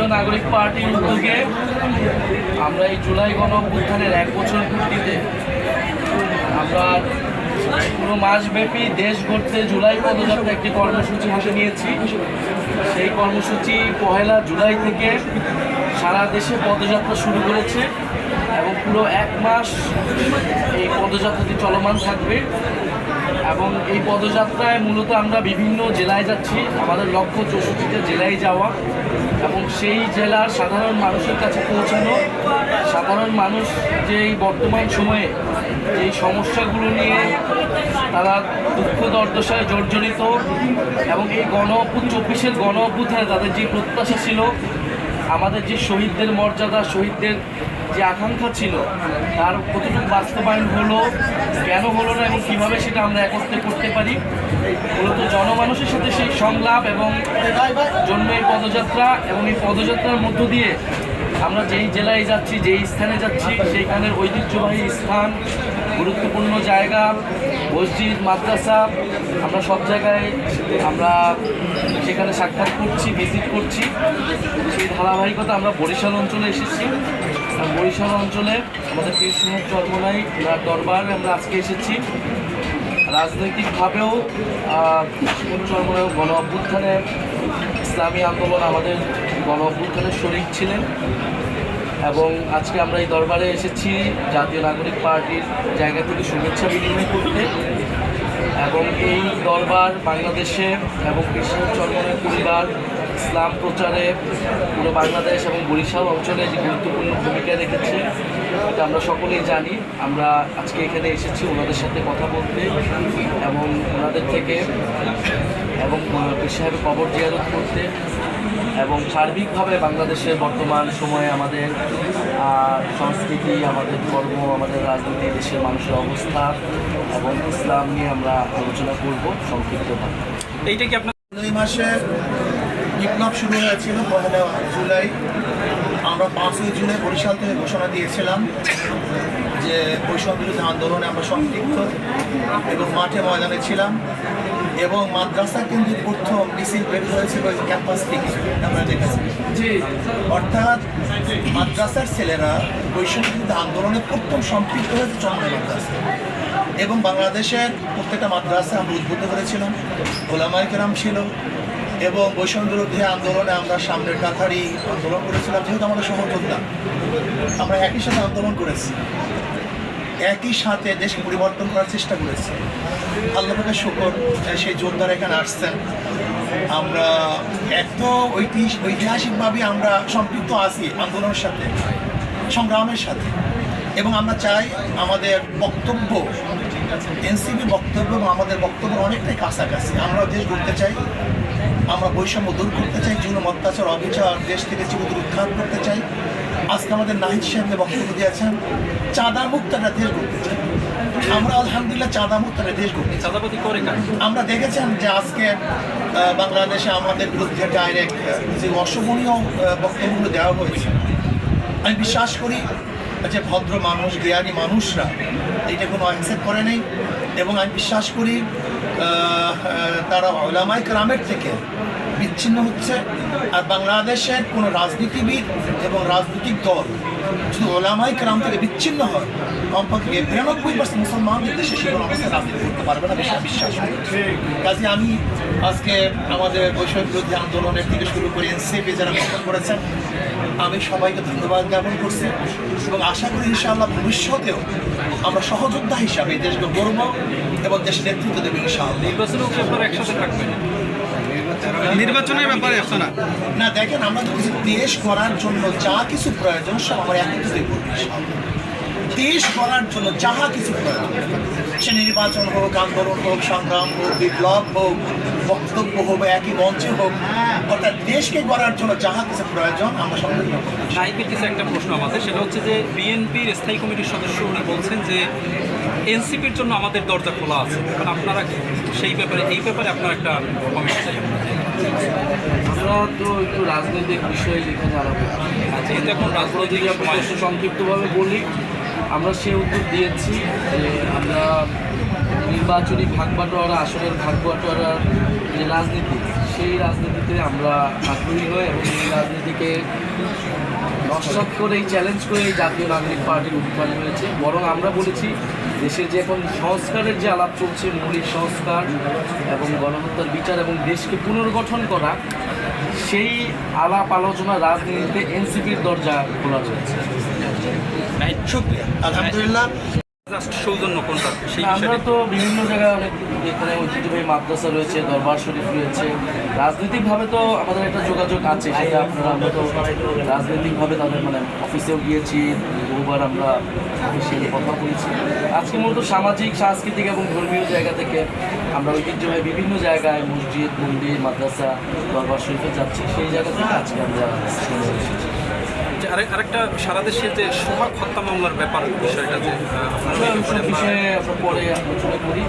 জাতীয় নাগরিক পার্টির উদ্যোগে আমরা এই জুলাই গণ উত্থানের এক বছর পূর্তিতে আমরা পুরো মাসব্যাপী দেশ ঘুরতে জুলাই পদযাত্রা একটি কর্মসূচি হাতে নিয়েছি। সেই কর্মসূচি পহেলা জুলাই থেকে সারা দেশে পদযাত্রা শুরু করেছে। এবং পুরো এক মাস এই পদযাত্রাটি চলমান থাকবে। এবং এই পদযাত্রায় মূলত আমরা বিভিন্ন জেলায় যাচ্ছি। আমাদের লক্ষ্য চৌষট্টিটা জেলায় যাওয়া। এবং সেই জেলার সাধারণ মানুষের কাছে পৌঁছানো। সাধারণ মানুষ যে এই বর্তমান সময়ে এই সমস্যাগুলো নিয়ে তারা দুঃখ দর্দশায় জর্জরিত এবং এই গণ চব্বিশের গণ অভ্যুত্থানে তাদের যে প্রত্যাশা ছিল আমাদের যে শহীদদের মর্যাদা, শহীদদের যে আকাঙ্ক্ষা ছিল, তার কতটুকু বাস্তবায়ন হলো, কেন হলো না এবং কীভাবে সেটা আমরা একত্রে করতে পারি, মূলত জনমানুষের সাথে সেই সংলাপ এবং জন্য এই পদযাত্রা এবং এই পদযাত্রার মধ্য দিয়ে আমরা যেই জেলায় যাচ্ছি, যেই স্থানে যাচ্ছি, সেইখানের ঐতিহ্যবাহী স্থান গুরুত্বপূর্ণ জায়গা মসজিদ মাদ্রাসা আমরা সব জায়গায় আমরা সেখানে সাক্ষাৎ করছি ভিজিট করছি। সেই ধারাবাহিকতা আমরা বরিশাল অঞ্চলে এসেছি। বরিশাল অঞ্চলে আমাদের সাহেব চর্মনাই দরবারে আমরা আজকে এসেছি। রাজনৈতিকভাবেও আহ, চর্মনাই গণ অভ্যুত্থানে ইসলামী আন্দোলন আমাদের গণ অভ্যুত্থানের শরিক ছিলেন। এবং আজকে আমরা এই দরবারে এসেছি জাতীয় নাগরিক পার্টির জায়গা থেকে শুভেচ্ছা বিনিময় করতে। এবং এই দরবার বাংলাদেশে এবং কৃষ্ণ চর্মনের পরিবার, ইসলাম প্রচারে পুরো বাংলাদেশ এবং বরিশাল অঞ্চলে যে গুরুত্বপূর্ণ ভূমিকা রেখেছে, এটা আমরা সকলেই জানি। আমরা আজকে এখানে এসেছি ওনাদের সাথে কথা বলতে এবং ওনাদের থেকে এবং সাহেবের কবর জিয়ারত করতে। এবং সার্বিকভাবে বাংলাদেশের বর্তমান সময়ে আমাদের সংস্কৃতি, আমাদের ধর্ম, আমাদের রাজনীতি, দেশের মানুষের অবস্থা এবং ইসলাম নিয়ে আমরা আলোচনা করব সংক্ষিপ্তভাবে। এইটা কি আপনার মাসে বিপ্লব শুরু হয়েছিল পহেলা জুলাই। আমরা পাঁচই জুলাই বরিশাল থেকে ঘোষণা দিয়েছিলাম। যে বৈষম্য বিরোধী আন্দোলনে আমরা সম্পৃক্ত এবং মাঠে ময়দানে ছিলাম এবং মাদ্রাসা কেন্দ্রিক প্রথম মিছিল বের হয়েছিল ওই ক্যাম্পাস থেকে আমরা দেখেছি। অর্থাৎ মাদ্রাসার ছেলেরা বৈষম্য বিরোধী আন্দোলনে প্রথম সম্পৃক্ত হয়েছে চন্দ্র মাদ্রাসা। এবং বাংলাদেশের প্রত্যেকটা মাদ্রাসা আমরা উদ্বুদ্ধ করেছিলাম ওলামাই কেরাম ছিল এবং বৈষম্য বিরোধী আন্দোলনে আমরা সামনের কাথারি আন্দোলন করেছিলাম যেহেতু আমাদের সহযোদ্ধা। আমরা একই সাথে আন্দোলন করেছি। একই সাথে দেশ পরিবর্তন করার চেষ্টা করেছি। আল্লাহ পাকের শুকর সেই যোদ্ধারা এখানে আসছেন। আমরা এত ঐতিহাসিক, ঐতিহাসিকভাবে আমরা সম্পৃক্ত আছি আন্দোলনের সাথে, সংগ্রামের সাথে। এবং আমরা চাই আমাদের বক্তব্য, এনসিপি বক্তব্য এবং আমাদের বক্তব্য অনেকটাই কাছাকাছি। আমরা দেশ গড়তে চাই, আমরা বৈষম্য দূর করতে চাই জুলুম অত্যাচার, অবিচার, দেশ থেকে চিরদূর উদ্ধার করতে চাই। আজকে আমাদের নাহিদ যে বক্তব্য দিয়েছেন চাঁদা মুক্ত একটা দেশ চাই। আমরা আলহামদুলিল্লাহ চাঁদা মুক্ত একটা দেশ চাই। চাঁদাবাদি করে আমরা দেখেছেন যে আজকে বাংলাদেশে আমাদের বিরুদ্ধে ডাইরেক্ট যে অশোভনীয় বক্তব্যগুলো দেওয়া হয়েছে। আমি বিশ্বাস করি যে ভদ্র মানুষ জ্ঞানী মানুষরা এটা কোনো অ্যাকসেপ্ট করে নেই। এবং আমি বিশ্বাস করি তারা ওলামাই গ্রামের থেকে বিচ্ছিন্ন হচ্ছে আর বাংলাদেশের কোনো রাজনীতিবিদ এবং রাজনৈতিক দল শুধু ওলামাই গ্রাম থেকে বিচ্ছিন্ন হয়। কমপক্ষে বিরানব্বই পার্সেন্ট মুসলমানদের দেশে সে কোনো অবস্থায় রাজনীতি করতে পারবে না, বেশি বিশ্বাস কাজে আমি আজকে আমাদের বৈষয়িক বিরোধী আন্দোলনের থেকে শুরু করে এনসিপি যারা গঠন করেছেন, আমি সবাইকে ধন্যবাদ জ্ঞাপন করছি এবং আশা করি ইনশাআল্লাহ ভবিষ্যতেও আমরা সহযোদ্ধা হিসাবে দেশকে গর্ব এবং দেশের নেতৃত্ব দেবে ইনশাআল্লাহ। আপনারা একসাথে থাকবেন নির্বাচনের ব্যাপারে আপনারা না না দেখেন আমরা তো কিছু দেশ করার জন্য যা কিছু প্রয়োজন সব আমরা করব ইনশাআল্লাহ। দেশ করার জন্য যাহা কিছু প্রয়োজন সে নির্বাচন হোক আন্দোলন হোক সংগ্রাম হোক বিপ্লব হোক বক্তব্য হোক বা একই মঞ্চে হোক অর্থাৎ দেশকে গড়ার জন্য যাহা কিছু প্রয়োজন আমরা কিছু একটা প্রশ্ন আমাদের সেটা হচ্ছে যে বিএনপির স্থায়ী কমিটির সদস্য উনি বলছেন যে এনসিপির জন্য আমাদের দরজা খোলা আছে। এখন আপনারা সেই ব্যাপারে এই ব্যাপারে আপনার একটা কমিটি চাই। আমরা তো একটু রাজনৈতিক বিষয়ে আলাপ আর যেহেতু এখন রাজনৈতিক সময়? সংক্ষিপ্তভাবে বলি আমরা সে উত্তর দিয়েছি যে আমরা নির্বাচনী ভাগ বাটোয়ারা আসনের ভাগ বাটোয়ারার যে রাজনীতি সেই রাজনীতিতে আমরা আগ্রহী হই এবং এই রাজনীতিকে নস্বাত করে এই চ্যালেঞ্জ করে এই জাতীয় নাগরিক পার্টির উত্থান হয়েছে। বরং আমরা বলেছি দেশের যে এখন সংস্কারের যে আলাপ চলছে, মৌলিক সংস্কার এবং গণহত্যার বিচার এবং দেশকে পুনর্গঠন করা, সেই আলাপ আলোচনা রাজনীতিতে এনসিপির দরজা খোলা রয়েছে আলহামদুলিল্লাহ। সৌজন্য কোনটা? সেই আমরা তো বিভিন্ন জায়গায় অনেক এখানে ঐতিহ্যবাহী মাদ্রাসা রয়েছে দরবার শরীফ রয়েছে। রাজনৈতিকভাবে তো আমাদের একটা যোগাযোগ আছে সেটা আপনারা আমরা তো রাজনৈতিকভাবে তাদের মানে অফিসেও গিয়েছি বহুবার আমরা অফিসিয়ালি কথা বলেছি। আজকে মূলত সামাজিক সাংস্কৃতিক এবং ধর্মীয় জায়গা থেকে আমরা ঐতিহ্যবাহী বিভিন্ন জায়গায় মসজিদ মন্দির মাদ্রাসা দরবার শরীফে যাচ্ছি। সেই জায়গা থেকে আজকে আমরা শুনে এসেছি। যে আরেক আরেকটা সারা দেশে যে সোহাগ হত্যা মামলার ব্যাপার বিষয়টা যে আপনারা বিষয়ে পরে আলোচনা করি।